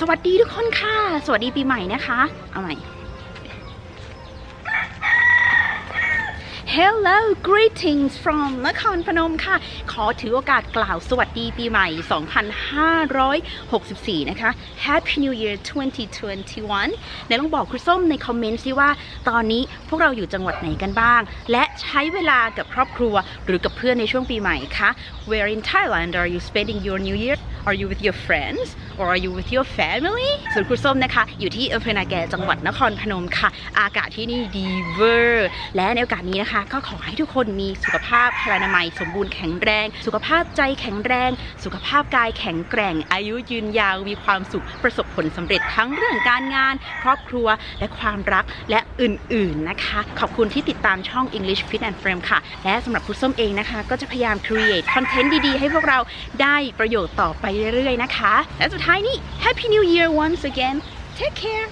สวัสดีทุกคนค่ะ สวัสดีปีใหม่นะคะ เอาใหม่ Hello greetings from นครพนมค่ะ ขอถือโอกาสกล่าวสวัสดีปีใหม่ 2564 นะคะ Happy New Year 2021ในลองบอกครูส้มในคอมเมนต์ซิว่า ตอนนี้พวกเราอยู่จังหวัดไหนกันบ้าง และใช้เวลากับครอบครัวหรือกับเพื่อนในช่วงปีใหม่คะ Where in Thailand are you spending your New Year Are you with your friends or are you with your family ส่วนครูส้มนะคะ อยู่ที่อำเภอนาแกจังหวัดนครพนมค่ะ อากาศที่นี่ดีเวอร์ และในโอกาสนี้นะคะ ก็ขอให้ทุกคนมีสุขภาพพลานามัยสมบูรณ์แข็งแรง สุขภาพใจแข็งแรง สุขภาพกายแข็งแกร่ง อายุยืนยาวมีความสุขประสบผลสำเร็จทั้งเรื่องการงาน ครอบครัวและความรักและอื่นๆนะคะ ขอบคุณที่ติดตามช่อง English Fit and Frame ค่ะ และสำหรับครูส้มเองนะคะ ก็จะพยายาม create content ดีๆ ให้พวกเราได้ประโยชน์ต่อไปเรื่อยๆนะคะ และสุดท้ายนี้ Happy New Year once again take care